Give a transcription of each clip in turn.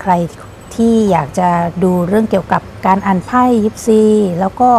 ใครที่อยากจะดูเรื่องเกี่ยวกับการอ่านไพ่ยิปซีแล้วก็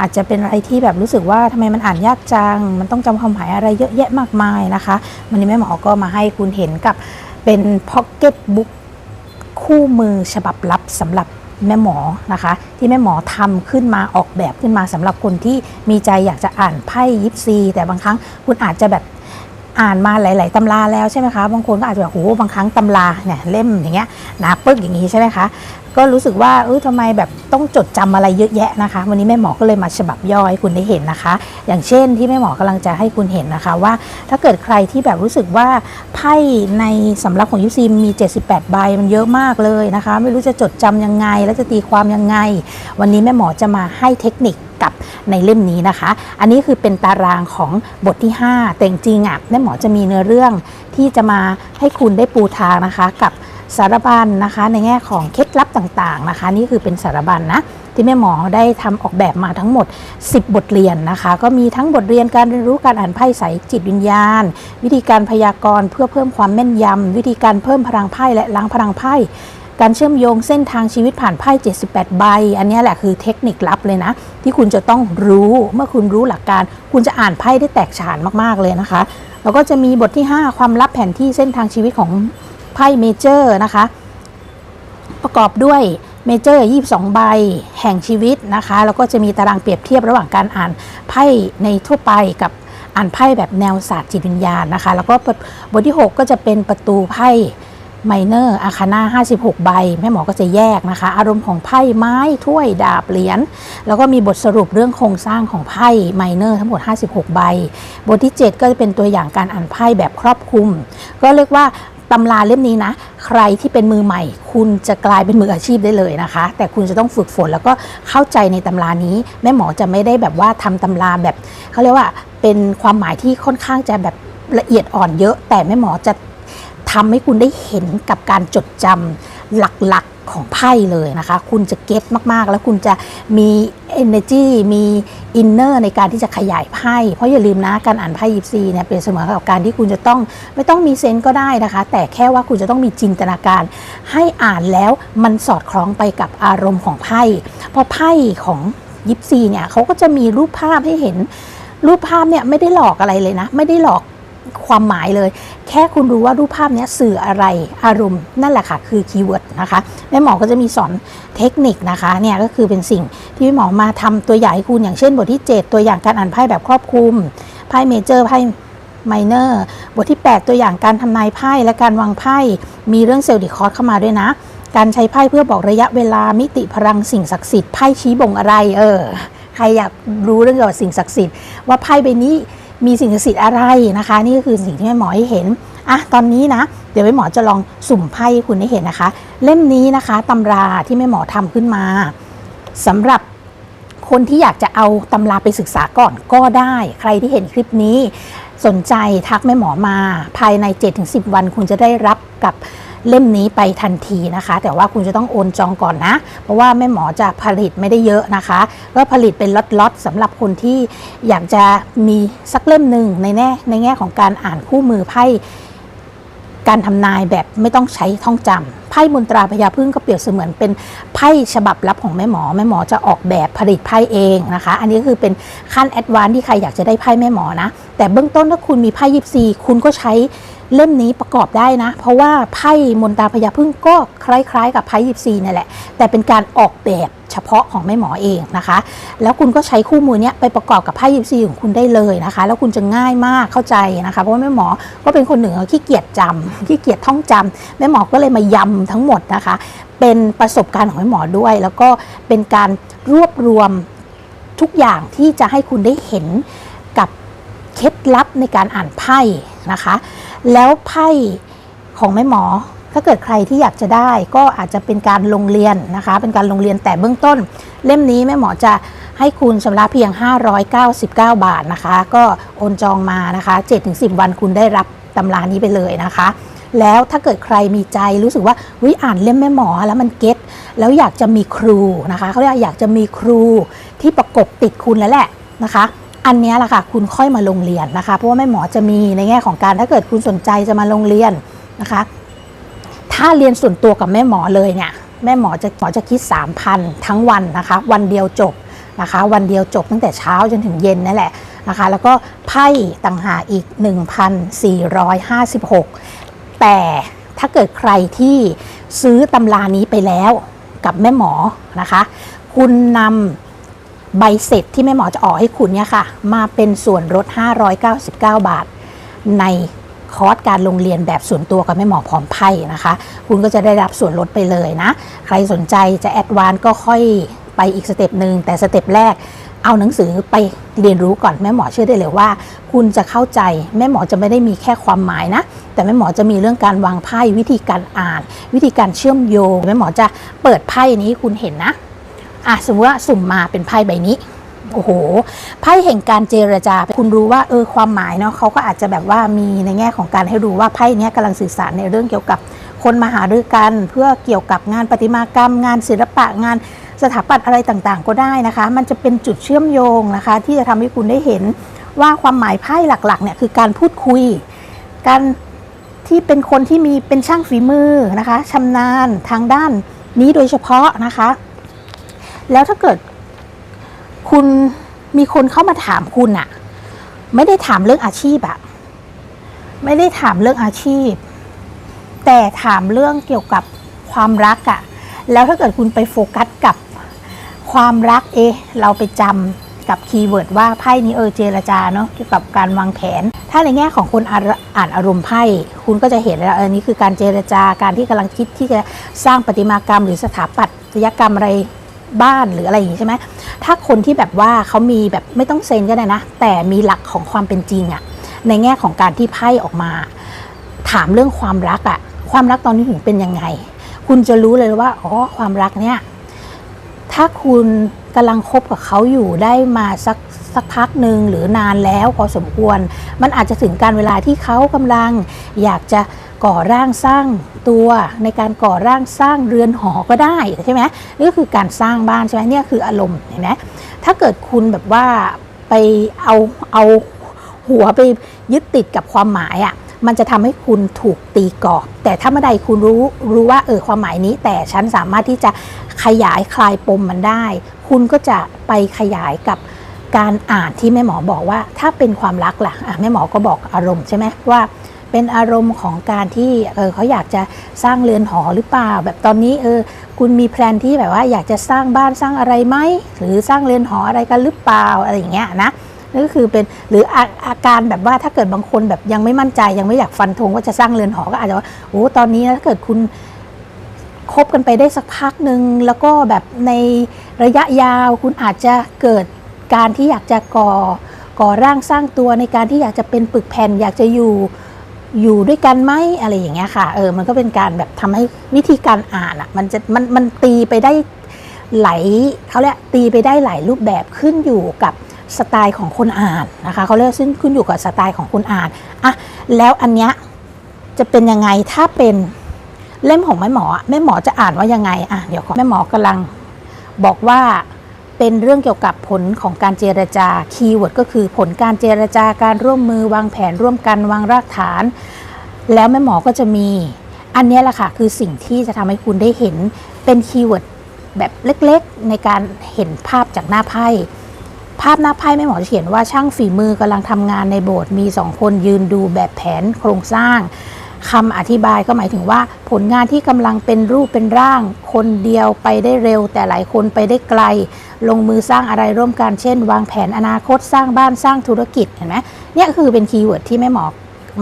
อาจจะเป็นอะไรที่แบบรู้สึกว่าทำไมมันอ่านยากจัง มันต้องจำความหมายอะไรเยอะแยะมากมายนะคะ วันนี้แม่หมอก็มาให้คุณเห็นกับเป็นพ็อกเก็ตบุ๊กคู่มือฉบับลับสำหรับแม่หมอนะคะ ที่แม่หมอทำขึ้นมาออกแบบขึ้นมาสำหรับคนที่มีใจอยากจะอ่านไพ่ยิปซี แต่บางครั้งคุณอาจจะแบบ อ่านมาหลาย ๆตำราแล้วใช่ไหมคะบางคนก็อาจจะแบบโอ้โหบางครั้งตำราเนี่ยเล่มอย่างเงี้ยหนาปึกอย่างนี้ใช่ไหมคะก็รู้สึกว่าเออทำไมแบบต้องจดจำอะไรเยอะแยะนะคะ วันนี้แม่หมอก็เลยมาฉบับย่อให้คุณได้เห็นนะคะ อย่างเช่นที่แม่หมอกำลังจะให้คุณเห็นนะคะว่า ถ้าเกิดใครที่แบบรู้สึกว่าไพ่ในสำรับของยูซีมี 78 ใบมันเยอะมากเลยนะคะ ไม่รู้จะจดจำยังไง แล้วจะตีความยังไง วันนี้แม่หมอจะมาให้เทคนิค กับในเล่มนี้นะคะ อันนี้คือเป็นตารางของบทที่ 5 แต่จริงๆอะแม่หมอจะมีเนื้อเรื่องที่จะมาให้คุณได้ปูทางนะคะ กับสารบัญนะคะ ในแง่ของเคล็ดลับต่างๆนะคะ นี่คือเป็นสารบัญนะที่แม่หมอได้ทำออกแบบมาทั้งหมด 10 บทเรียนนะคะ ก็มีทั้งบทเรียนการเรียนรู้การอ่านไพ่สายจิตวิญญาณ วิธีการพยากรณ์เพื่อเพิ่มความแม่นยำวิธีการเพิ่มพลังไพ่และล้างพลังไพ่ การเชื่อมโยงเส้นทางชีวิตผ่านไพ่ 78 ใบ อันนี้แหละคือเทคนิคลับเลยนะ ที่คุณจะต้องรู้เมื่อคุณรู้หลักการ คุณจะอ่านไพ่ได้แตกฉานมากๆเลยนะคะ แล้วก็จะมีบทที่ 5 ความลับแผนที่เส้นทางชีวิตของไพ่เมเจอร์นะคะ ประกอบด้วยเมเจอร์ 22 ใบ แห่งชีวิตนะคะ แล้วก็จะมีตารางเปรียบเทียบระหว่างการอ่านไพ่ในทั่วไปกับอ่านไพ่แบบแนวศาสตร์จิตวิญญาณนะคะ แล้วก็บทที่ 6 ก็จะเป็นประตูไพ่ ไมเนอร์อาคาน่า56 ใบ แม่หมอก็จะแยกนะคะ อารมณ์ของไพ่ไม้ถ้วยดาบเหรียญแล้วก็มีบทสรุปเรื่องโครงสร้างของไพ่ไมเนอร์ทั้งหมด 56 ใบ บทที่ 7 ก็จะเป็นตัวอย่างการอ่านไพ่แบบครอบคลุม ก็เรียกว่าตำราเล่มนี้นะ ใครที่เป็นมือใหม่ คุณจะกลายเป็นมืออาชีพได้เลยนะคะ แต่คุณจะต้องฝึกฝนแล้วก็เข้าใจในตำรานี้ แม่หมอจะไม่ได้แบบว่าทำตำราแบบเขาเรียกว่าเป็นความหมายที่ค่อนข้างจะแบบละเอียดอ่อนเยอะ แต่แม่หมอจะ ทำให้คุณได้เห็นกับการจดจำหลักๆของไพ่เลยนะคะ คุณจะเก็ตมากๆ แล้วคุณจะมี energy มี inner ในการที่จะขยายไพ่เพราะอย่าลืมนะการอ่านไพ่ยิปซีเนี่ยเป็นเสมอกับการที่คุณจะต้องไม่ต้องมีเซนส์ก็ได้นะคะ แต่แค่ว่าคุณจะต้องมีจินตนาการ ให้อ่านแล้วมันสอดคล้องไปกับอารมณ์ของไพ่เพราะไพ่ของยิปซีเนี่ยเขาก็จะมีรูปภาพให้เห็นรูปภาพเนี่ยไม่ได้หลอกอะไรเลยนะ ไม่ได้หลอก ความหมายเลย แค่คุณรู้ว่ารูปภาพนี้สื่ออะไรอารมณ์นั่นแหละค่ะ คือคีย์เวิร์ดนะคะแม่หมอก็จะมีสอนเทคนิคนะคะเนี่ยก็คือเป็นสิ่งที่แม่หมอมาทำตัวอย่างให้คุณอย่างเช่นบทที่ 7 ตัวอย่างการอ่านไพ่แบบครอบคลุมไพ่เมเจอร์ไพ่ไมเนอร์บทที่ 8 ตัวอย่างการทำนายไพ่และการวางไพ่มีเรื่องเซลล์ดิคอร์สเข้ามาด้วยนะ การใช้ไพ่เพื่อบอกระยะเวลามิติพลังสิ่งศักดิ์สิทธิ์ไพ่ชี้บ่งอะไรเออใครอยากรู้เรื่องเกี่ยวกับสิ่งศักดิ์สิทธิ์ว่าไพ่ใบนี้ มีสิ่งศักดิ์สิทธิ์อะไรนะคะ นี่ก็คือสิ่งที่แม่หมอให้เห็นอะตอนนี้นะ เดี๋ยวแม่หมอจะลองสุ่มไพ่คุณได้เห็นนะคะ เล่มนี้นะคะตำราที่แม่หมอทำขึ้นมาสำหรับคนที่อยากจะเอาตำราไปศึกษาก่อนก็ได้ ใครที่เห็นคลิปนี้ สนใจทักแม่หมอมา ภายใน 7-10 วันคุณจะได้รับกับ เล่มนี้ไปทันทีนะคะ แต่ว่าคุณจะต้องโอนจองก่อนนะ เพราะว่าแม่หมอจะผลิตไม่ได้เยอะนะคะ ก็ผลิตเป็นล็อตๆสำหรับคนที่อยากจะมีสักเล่มหนึ่งในแง่ในแง่ของการอ่านคู่มือไพ่การทำนายแบบไม่ต้องใช้ท่องจำไพ่มนตราพญาพึ่งก็เปรียบเสมือนเป็นไพ่ฉบับลับของแม่หมอ แม่หมอจะออกแบบผลิตไพ่เองนะคะ อันนี้ก็คือเป็นขั้นแอดวานที่ใครอยากจะได้ไพ่แม่หมอนะ แต่เบื้องต้นถ้าคุณมีไพ่ยิปซีคุณก็ใช้ เล่มนี้ประกอบได้นะ เพราะว่าไพ่มนตาพญาพึ่งก็คล้ายๆ กับไพ่ยิปซีนี่แหละ แต่เป็นการออกแบบเฉพาะของแม่หมอเองนะคะ แล้วคุณก็ใช้คู่มือเนี้ยไปประกอบกับไพ่ยิปซีของคุณได้เลยนะคะ แล้วคุณจะง่ายมากเข้าใจนะคะ เพราะว่าแม่หมอก็เป็นคนหนึ่งขี้เกียจจำขี้เกียจท่องจำแม่หมอก็เลยมายำทั้งหมดนะคะ เป็นประสบการณ์ของแม่หมอด้วย แล้วก็เป็นการรวบรวมทุกอย่างที่จะให้คุณได้เห็นกับเคล็ดลับในการอ่านไพ่ นะคะ แล้วไพ่ของแม่หมอ ถ้าเกิดใครที่อยากจะได้ก็อาจจะเป็นการลงเรียนนะคะ เป็นการลงเรียนแต่เบื้องต้น เล่มนี้แม่หมอจะให้คุณชำระเพียง 599 บาทนะคะ ก็โอนจองมานะคะ 7-10 วันคุณได้รับตำรานี้ไปเลยนะคะ แล้วถ้าเกิดใครมีใจรู้สึกว่าวิอ่านเล่มแม่หมอแล้วมันเก็ตแล้วอยากจะมีครูนะคะเขาเรียกอยากจะมีครูที่ประกบติดคุณแล้วแหละนะคะ อันนี้แหละค่ะคุณค่อยมาลงเรียนนะคะ เพราะว่าแม่หมอจะมีในแง่ของการถ้าเกิดคุณสนใจจะมาลงเรียนนะคะ ถ้าเรียนส่วนตัวกับแม่หมอเลยเนี่ยแม่หมอจะหมอจะคิด 3,000 ทั้งวันนะคะ วันเดียวจบนะคะ วันเดียวจบตั้งแต่เช้าจนถึงเย็นนั่นแหละนะคะ แล้วก็ไพ่ต่างหากอีก 1,456 แต่ถ้าเกิดใครที่ซื้อตำรานี้ไปแล้วกับแม่หมอนะคะ คุณนำ ใบเสร็จที่แม่หมอจะออกให้คุณเนี่ยค่ะ มาเป็นส่วนลด599 บาท ในคอร์สการลงเรียนแบบส่วนตัวกับแม่หมอพร้อมไพ่นะคะ คุณก็จะได้รับส่วนลดไปเลยนะ ใครสนใจจะแอดวานก็ค่อยไปอีกสเต็ปหนึ่งแต่สเต็ปแรกเอาหนังสือไปเรียนรู้ก่อนแม่หมอเชื่อได้เลยว่า คุณจะเข้าใจแม่หมอจะไม่ได้มีแค่ความหมายนะ แต่แม่หมอจะมีเรื่องการวางไพ่วิธีการอ่าน วิธีการเชื่อมโยงแม่หมอจะเปิดไพ่นี้คุณเห็นนะ อะสมมติว่าสุ่มมาเป็นไพ่ใบนี้โอ้โหไพ่แห่งการเจรจา คุณรู้ว่าเออความหมายเนาะเขาก็อาจจะแบบว่ามีในแง่ของการให้รู้ว่าไพ่เนี้ยกำลังสื่อสารในเรื่องเกี่ยวกับคนมาหารือกัน เพื่อเกี่ยวกับงานประติมากรรม งานศิลปะงานสถาปัตย์อะไรต่างๆ ก็ได้นะคะ มันจะเป็นจุดเชื่อมโยงนะคะ ที่จะทำให้คุณได้เห็นว่าความหมายไพ่หลักๆเนี่ยคือการพูดคุย การที่เป็นคนที่มีเป็นช่างฝีมือนะคะชำนาญทางด้านนี้โดยเฉพาะนะคะ แล้วถ้าเกิด คุณมีคนเข้ามาถามคุณอะไม่ได้ถามเรื่องอาชีพอะไม่ได้ถามเรื่องอาชีพ แต่ถามเรื่องเกี่ยวกับความรักอะแล้วถ้าเกิดคุณไปโฟกัสกับความรักเอะเราไปจำกับคีย์เวิร์ดว่าไพ่นี้เออเจรจาเนาะเกี่ยวกับการวางแผน ถ้าในแง่ของคนอ่านอ่านอารมณ์ไพ่คุณก็จะเห็นแล้วเออนี่คือการเจรจาการที่กำลังคิดที่จะสร้างประติมากรรมหรือสถาปัตยกรรมอะไร บ้านหรืออะไรอย่างนี้ใช่ไหมถ้าคนที่แบบว่าเขามีแบบไม่ต้องเซ็นก็ได้นะ แต่มีหลักของความเป็นจริงอะในแง่ของการที่ไพ่ออกมา ถามเรื่องความรักอะความรักตอนนี้ถึงเป็นยังไง คุณจะรู้เลยว่าอ๋อความรักเนี่ยถ้าคุณกำลังคบกับเขาอยู่ได้มาสักสักพักหนึ่งหรือนานแล้วพอสมควร มันอาจจะถึงการเวลาที่เขากำลังอยากจะ ก่อร่างสร้างตัวในการก่อร่างสร้างเรือนหอก็ได้ใช่ไหมนี่ก็คือการสร้างบ้านใช่ไหมเนี่ยคืออารมณ์เห็นไหมถ้าเกิดคุณแบบว่าไปเอาเอาหัวไปยึดติดกับความหมายอะ่ะมันจะทำให้คุณถูกตีกรอบ แต่ถ้าเมื่อใดคุณรู้รู้ว่าเออความหมายนี้ แต่ฉันสามารถที่จะขยายคลายปมมันได้ คุณก็จะไปขยายกับการอ่านที่แม่หมอบอกว่า ถ้าเป็นความรักละ่ะแม่หมอก็บอกอารมณ์ใช่ไหมว่า เป็นอารมณ์ของการที่เออเขาอยากจะสร้างเรือนหอหรือเปล่า แบบตอนนี้เออคุณมีแพลนที่แบบว่าอยากจะสร้างบ้านสร้างอะไรไหมหรือสร้างเรือนหออะไรกันหรือเปล่าอะไรอย่างเงี้ยนะนั่นก็คือเป็นหรืออาอาการแบบว่าถ้าเกิดบางคนแบบยังไม่มั่นใจยังไม่อยากฟันธงว่าจะสร้างเรือนหอก็อาจจะว่าโอ้ตอนนี้นะถ้าเกิดคุณคบกันไปได้สักพักหนึ่งแล้วก็แบบในระยะยาวคุณอาจจะเกิดการที่อยากจะก่อก่อร่างสร้างตัวในการที่อยากจะเป็นปึกแผ่นอยากจะอยู่ อยู่ด้วยกันไหมอะไรอย่างเงี้ยค่ะ เออ มันก็เป็นการแบบทำให้วิธีการอ่านอะ มันจะมันมันตีไปได้ไหลเขาเรียกตีไปได้หลายรูปแบบขึ้นอยู่กับสไตล์ของคนอ่านนะคะเขาเรียกซึ่งขึ้นอยู่กับสไตล์ของคนอ่านอะแล้วอันเนี้ยจะเป็นยังไงถ้าเป็นเล่มของแม่หมอแม่หมอจะอ่านว่ายังไงอะเดี๋ยวขอแม่หมอกำลังบอกว่า เป็นเรื่องเกี่ยวกับผลของการเจรจาคีย์เวิร์ดก็คือผลการเจรจาการร่วมมือวางแผนร่วมกันวางรากฐาน แล้วแม่หมอก็จะมี อันนี้แหละค่ะคือสิ่งที่จะทำให้คุณได้เห็นเป็นคีย์เวิร์ดแบบเล็กๆ ในการเห็นภาพจากหน้าไพ่ภาพหน้าไพ่แม่หมอจะเขียนว่าช่างฝีมือกำลังทำงานในโบสถ์มีสองคนยืนดูแบบแผนโครงสร้าง คำอธิบายก็หมายถึงว่า ผลงานที่กำลังเป็นรูปเป็นร่าง คนเดียวไปได้เร็ว แต่หลายคนไปได้ไกล ลงมือสร้างอะไรร่วมกันเช่น วางแผนอนาคตสร้างบ้านสร้างธุรกิจเห็นไหมเนี่ยคือเป็นคีย์เวิร์ดที่แม่หมอ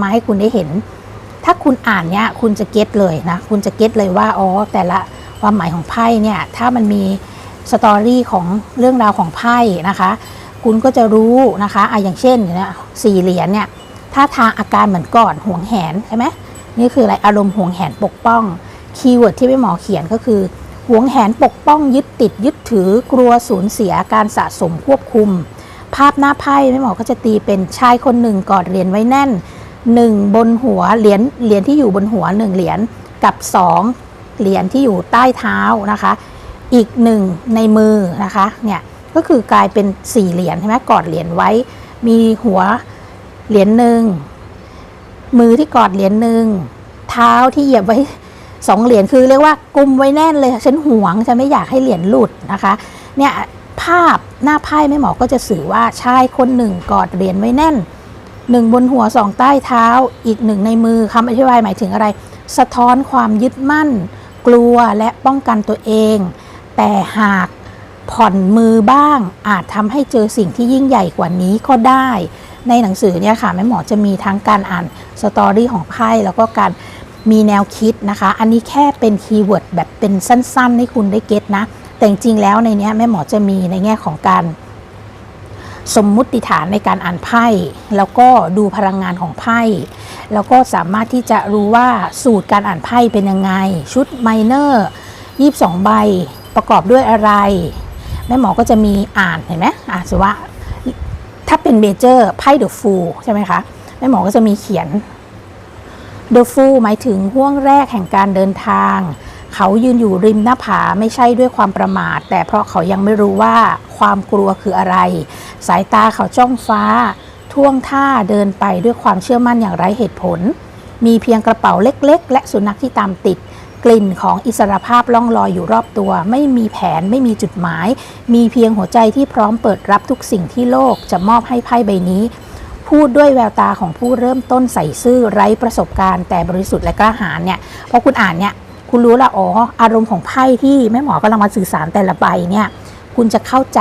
มาให้คุณได้เห็น ถ้าคุณอ่านเนี่ยคุณจะเก็ตเลยนะคุณจะเก็ตเลยว่าอ๋อแต่ละความหมายของไพ่เนี่ยถ้ามันมีสตอรี่ของเรื่องราวของไพ่นะคะ คุณก็จะรู้นะคะอะอย่างเช่นเนี่ยสี่เหรียญเนี่ยถ้าทางอาการเหมือนก่อนห่วงแหนใช่ไหม นี่คืออะไรอารมณ์ห่วงแหนปกป้อง คีย์เวิร์ดที่แม่หมอเขียนก็คือห่วงแหนปกป้องยึดติดยึดถือกลัวสูญเสียการสะสมควบคุม ภาพหน้าไพ่แม่หมอก็จะตีเป็นชายคนหนึ่งกอดเหรียญไว้แน่นหนึ่งบนหัวเหรียญเหรียญที่อยู่บนหัวหนึ่งเหรียญกับสองเหรียญที่อยู่ใต้เท้านะคะ อีกหนึ่งในมือนะคะเนี่ยก็คือกลายเป็นสี่เหรียญใช่ไหมกอดเหรียญไว้ มีหัวเหรียญหนึ่ง มือที่กอดเหรียญหนึ่งเท้าที่เหยียบไว้สองเหรียญคือเรียกว่ากุมไว้แน่นเลยฉันห่วงฉันไม่อยากให้เหรียญหลุดนะคะเนี่ยภาพหน้าไพ่แม่หมอก็จะสื่อว่าชายคนหนึ่งกอดเหรียญไว้แน่นหนึ่งบนหัวสองใต้เท้า อีกหนึ่งในมือคำอธิบายหมายถึงอะไร สะท้อนความยึดมั่น กลัวและป้องกันตัวเอง แต่หากผ่อนมือบ้างอาจทำให้เจอสิ่งที่ยิ่งใหญ่กว่านี้ก็ได้ ในหนังสือเนี่ยค่ะแม่หมอจะมีทั้งการอ่านสตอรี่ของไพ่แล้วก็การมีแนวคิดนะคะ อันนี้แค่เป็นคีย์เวิร์ดแบบเป็นสั้นๆ ให้คุณได้เก็ตนะ แต่จริงๆแล้วในนี้แม่หมอจะมีในแง่ของการ สมมุติฐานในการอ่านไพ่ แล้วก็ดูพลังงานของไพ่ แล้วก็สามารถที่จะรู้ว่าสูตรการอ่านไพ่เป็นยังไง ชุดไมเนอร์22 ใบประกอบด้วยอะไร แม่หมอก็จะมีอ่านเห็นไหมอ่านสิว่า เป็นเมเจอร์ไพ่เดอะฟูลใช่ไหมคะแม่หมอก็จะมีเขียน The Fool หมายถึงห่วงแรกแห่งการเดินทาง เขายืนอยู่ริมหน้าผาไม่ใช่ด้วยความประมาท แต่เพราะเขายังไม่รู้ว่าความกลัวคืออะไร สายตาเขาจ้องฟ้า ท่วงท่าเดินไปด้วยความเชื่อมั่นอย่างไร้เหตุผล มีเพียงกระเป๋าเล็ก ๆ และสุนัขที่ตามติด กลิ่นของอิสรภาพล่องลอยอยู่รอบตัว ไม่มีแผนไม่มีจุดหมาย มีเพียงหัวใจที่พร้อมเปิดรับทุกสิ่งที่โลกจะมอบให้ไพ่ใบนี้ พูดด้วยแววตาของผู้เริ่มต้นใส่ซื่อไร้ประสบการณ์แต่บริสุทธิ์และกล้าหาญเนี่ยพอคุณอ่านเนี่ยคุณรู้ละอ๋ออารมณ์ของไพ่ที่แม่หมอกำลังมาสื่อสารแต่ละใบเนี่ยคุณจะเข้าใจ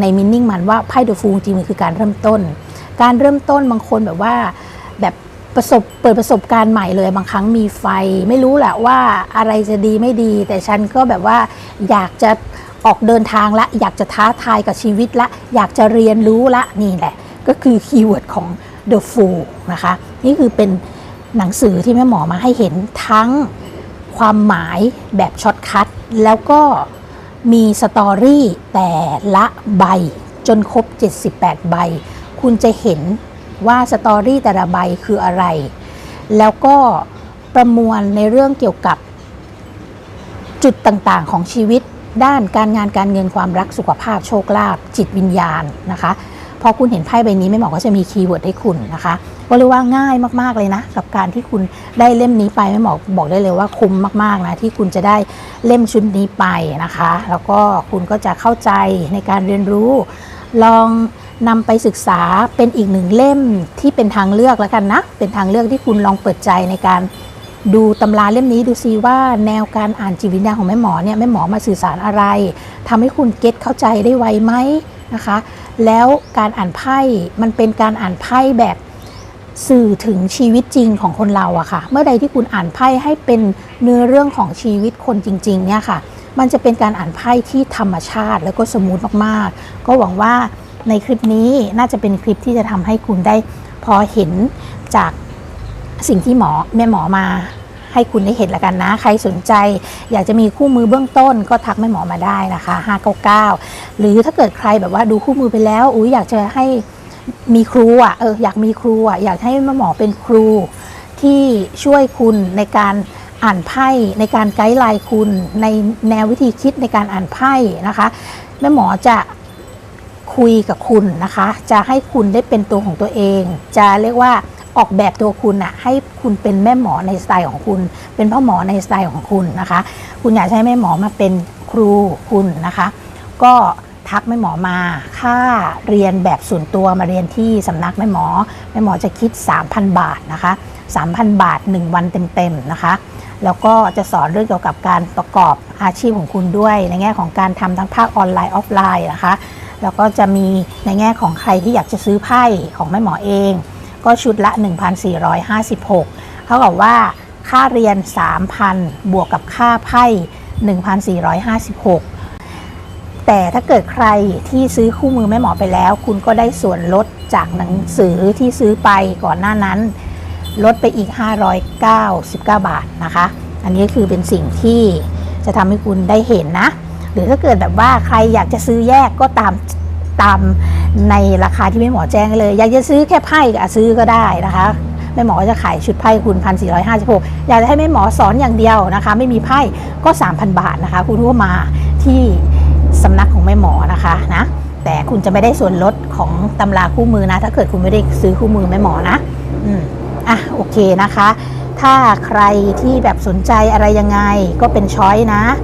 ในมินนิ่งมันว่าไพ่เดอะฟูจริงๆมันคือการเริ่มต้น การเริ่มต้นบางคนแบบว่าแบบ ประสบเปิดประสบการณ์ใหม่เลยบางครั้งมีไฟ ไม่รู้แหละว่าอะไรจะดีไม่ดี แต่ฉันก็แบบว่าอยากจะออกเดินทางละ อยากจะท้าทายกับชีวิตละ อยากจะเรียนรู้ละนี่แหละ ก็คือคีย์เวิร์ดของ The Fool นะคะ นี่คือเป็นหนังสือที่แม่หมอมาให้เห็นทั้งความหมายแบบช็อตคัทแล้วก็มีสตอรี่แต่ละใบจนครบ 78 ใบ คุณจะเห็น ว่าสตอรี่แต่ละใบคืออะไร แล้วก็ประมวลในเรื่องเกี่ยวกับจุดต่างๆของชีวิต ด้านการงานการเงินความรักสุขภาพโชคลาภจิตวิญญาณนะคะพอคุณเห็นไพ่ใบนี้ไม่หมอก็จะมีคีย์เวิร์ดให้คุณนะคะก็เรียกว่าง่ายมากๆเลยนะ กับการที่คุณได้เล่มนี้ไปไม่หมอบอกได้เลยว่าคุ้มมากๆนะที่คุณจะได้เล่มชุดนี้ไปนะคะ แล้วก็คุณก็จะเข้าใจในการเรียนรู้ลอง นำไปศึกษาเป็นอีกหนึ่งเล่มที่เป็นทางเลือกแล้วกันนะ เป็นทางเลือกที่คุณลองเปิดใจในการดูตำราเล่มนี้ดูซิว่าแนวการอ่านจิตวิญญาณของแม่หมอเนี่ยแม่หมอมาสื่อสารอะไรทำให้คุณเก็ตเข้าใจได้ไวไหมนะคะ แล้วการอ่านไพ่มันเป็นการอ่านไพ่แบบสื่อถึงชีวิตจริงของคนเราอะค่ะ เมื่อใดที่คุณอ่านไพ่ให้เป็นเนื้อเรื่องของชีวิตคนจริง ๆ เนี่ยค่ะ มันจะเป็นการอ่านไพ่ที่ธรรมชาติแล้วก็สมูทมากๆ ก็หวังว่า ในคลิปนี้น่าจะเป็นคลิปที่จะทำให้คุณได้พอเห็นจากสิ่งที่หมอแม่หมอมาให้คุณได้เห็นแล้วกันนะ ใครสนใจ อยากจะมีคู่มือเบื้องต้นก็ทักแม่หมอมาได้นะคะ 599 หรือถ้าเกิดใครแบบว่าดูคู่มือไปแล้วอุ้ยอยากจะให้มีครูอะเอออยากมีครูอะอยากให้แม่หมอเป็นครู ที่ช่วยคุณในการอ่านไพ่ในการไกด์ไลน์คุณในแนววิธีคิดในการอ่านไพ่นะคะแม่หมอจะ คุยกับคุณนะคะ จะให้คุณได้เป็นตัวของตัวเอง จะเรียกว่าออกแบบตัวคุณอะให้คุณเป็นแม่หมอในสไตล์ของคุณ เป็นพ่อหมอในสไตล์ของคุณนะคะ คุณอยากให้แม่หมอมาเป็นครูคุณนะคะ ก็ทักแม่หมอมา ค่าเรียนแบบส่วนตัวมาเรียนที่สำนักแม่หมอ แม่หมอจะคิด 3,000 บาทนะคะ 3,000 บาท 1 วันเต็มๆนะคะ แล้วก็จะสอนเรื่องเกี่ยวกับการประกอบอาชีพของคุณด้วย ในแง่ของการทำทั้งภาคออนไลน์ออฟไลน์นะคะ แล้วก็จะมีในแง่ของใครที่อยากจะซื้อไพ่ของแม่หมอเอง ก็ชุดละ 1,456เท่ากับว่าค่าเรียน 3,000 บวกกับค่าไพ่ 1,456 แต่ถ้าเกิดใครที่ซื้อคู่มือแม่หมอไปแล้ว คุณก็ได้ส่วนลดจากหนังสือที่ซื้อไปก่อนหน้านั้น ลดไปอีก 599 บาทนะคะ อันนี้คือเป็นสิ่งที่จะทำให้คุณได้เห็นนะ รือถ้าเกิดแบบว่าใครอยากจะซื้อแยกก็ตามตามในราคาที่แม่หมอแจ้งเลย อยากจะซื้อแค่ไพ่ก็ซื้อก็ได้นะคะแม่หมอจะขายชุดไพ่คุณ1,456อยากจะให้แม่หมอสอนอย่างเดียวนะคะ ไม่มีไพ่ก็3,000บาทนะคะ คุณก็มาที่สำนักของแม่หมอนะคะนะแต่คุณจะไม่ได้ส่วนลดของตำราคู่มือนะ ถ้าเกิดคุณไม่ได้ซื้อคู่มือแม่หมอนะอืมอะโอเคนะคะ ถ้าใครที่แบบสนใจอะไรยังไงก็เป็นช้อยนะ